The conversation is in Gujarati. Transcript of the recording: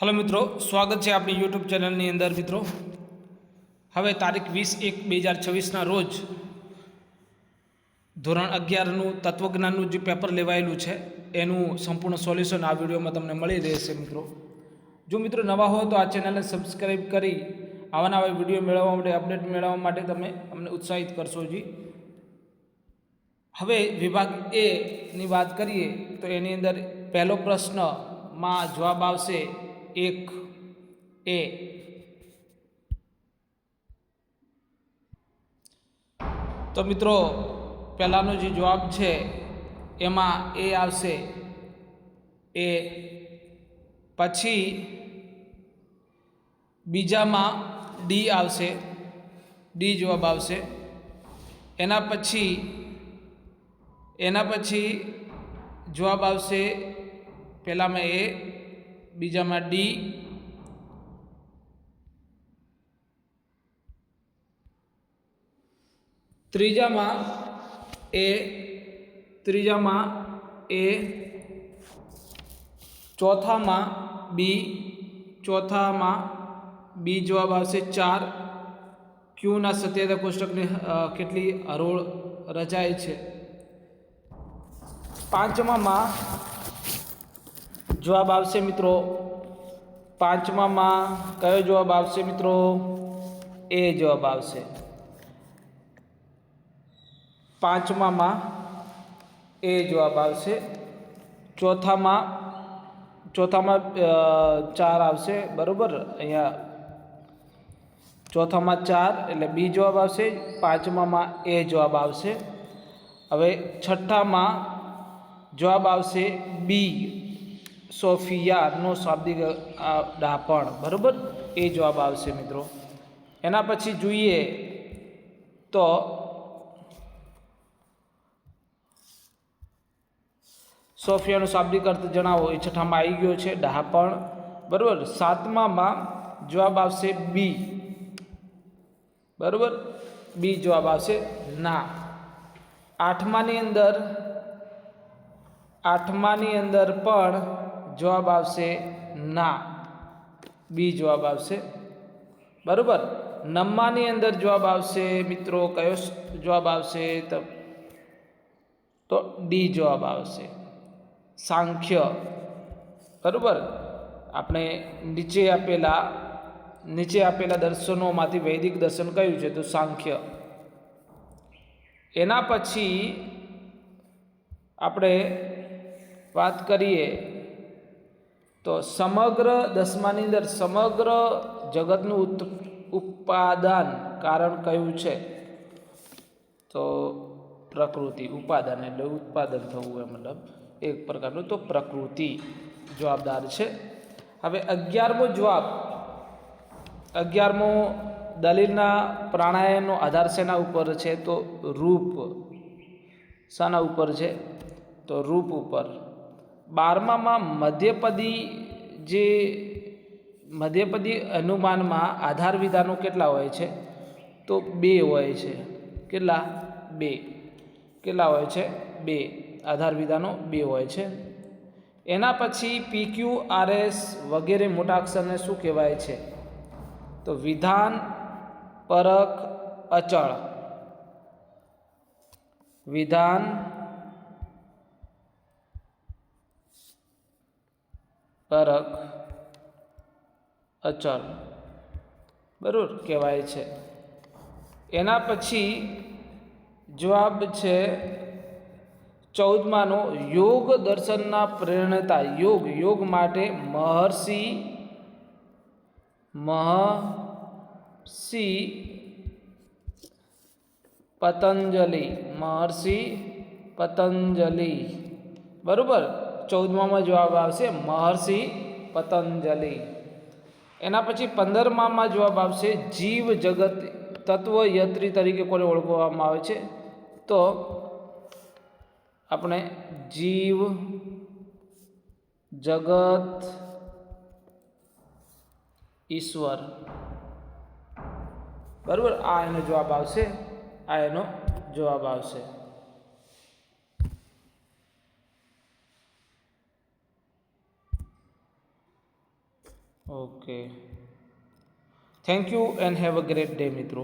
હલો મિત્રો, સ્વાગત છે આપણી યુટ્યુબ ચેનલની અંદર મિત્રો. હવે તારીખ વીસ એક બે હજાર છવ્વીસના રોજ ધોરણ અગિયારનું તત્વજ્ઞાનનું જે પેપર લેવાયેલું છે, એનું સંપૂર્ણ સોલ્યુશન આ વિડીયોમાં તમને મળી રહેશે મિત્રો. જો મિત્રો નવા હો તો આ ચેનલને સબસ્ક્રાઈબ કરી આવા નવા વીડિયો મેળવવા માટે અપડેટ મેળવવા માટે તમે અમને ઉત્સાહિત કરશો જી. હવે વિભાગ એની વાત કરીએ, તો એની અંદર પહેલો પ્રશ્નમાં જવાબ આવશે એક, એ. તો મિત્રો, પહેલાંનો જે જવાબ છે, એમાં એ આવશે. એ. પછી બીજામાં ડી આવશે. ડી જવાબ આવશે. એના પછી એના પછી જવાબ આવશે, પહેલાંમાં એ બીજામાં ડી ત્રીજામાં એ ત્રીજામાં એ ચોથામાં બી ચોથામાં બી જવાબ આવશે ચાર. ક્યુના સત્યાધાર કોષ્ટકની કેટલી હરોળ રચાય છે? પાંચમામાં જવાબ આવશે મિત્રો પાંચમામાં કયો જવાબ આવશે મિત્રો? એ જવાબ આવશે. પાંચમામાં એ જવાબ આવશે. ચોથામાં ચોથામાં ચાર આવશે, બરાબર? અહીંયા ચોથામાં ચાર એટલે બી જવાબ આવશે, પાંચમામાં એ જવાબ આવશે. હવે છઠ્ઠામાં જવાબ આવશે બી. સોફિયાનો શાબ્દિક ડાપણ. બરાબર? એ જવાબ આવશે મિત્રો. એના પછી જોઈએ તો સોફિયાનો શાબ્દિક અર્થ જણાવો. એ છઠ્ઠામાં આવી ગયો છે ડહાપણ બરાબર? સાતમામાં જવાબ આવશે બી. બરાબર? બી જવાબ આવશે ના. આઠમાની અંદર આઠમાની અંદર પણ જવાબ આવશે ના. બી જવાબ આવશે બરાબર. નમ્માની અંદર જવાબ આવશે મિત્રો કયો જવાબ આવશે તો ડી જવાબ આવશે. સાંખ્ય. બરાબર. આપણે નીચે આપેલા નીચે આપેલા દર્શનોમાંથી વૈદિક દર્શન કયું છે? તો સાંખ્ય. એના પછી આપણે વાત કરીએ તો સમગ્ર દસમાની અંદર સમગ્ર જગતનું ઉત ઉત્પાદન કારણ કયું છે? તો પ્રકૃતિ, ઉપાદાન એટલે ઉત્પાદન થવું એ મતલબ એક પ્રકારનું. તો પ્રકૃતિ જવાબદાર છે. હવે અગિયારમો જવાબ. અગિયારમો દલીલના પ્રાણાયામનો આધાર શેના ઉપર છે? તો રૂપ. શાના ઉપર છે? તો રૂપ ઉપર. બારમામાં મધ્યપદી જે મધ્યપદી અનુમાનમાં આધાર વિધાનો કેટલા હોય છે? તો બે હોય છે. કેટલા? બે. કેટલા હોય છે? બે. આધાર વિધાનો બે હોય છે. એના પછી પી આરએસ એસ વગેરે મોટા અક્ષરને શું કહેવાય છે? તો વિધાન, પરખ, અચળ. વિધાન પરક અચળ. બરાબર કહેવાય છે. એના પછી જવાબ છે ચૌદમાનો યોગ દર્શનના પ્રેરણતા. યોગ યોગ માટે મહર્ષિ મહર્ષિ પતંજલિ મહર્ષિ પતંજલિ. બરાબર? ચૌદમામાં જવાબ આવશે મહર્ષિ પતંજલિ. એના પછી પંદરમામાં જવાબ આવશે જીવ જગત તત્વયત્રી તરીકે કોને ઓળખવામાં આવે છે? તો આપણે જીવ જગત ઈશ્વર. બરાબર? આ એનો જવાબ આવશે. આ એનો જવાબ આવશે. okay thank you and have a great day મિત્રો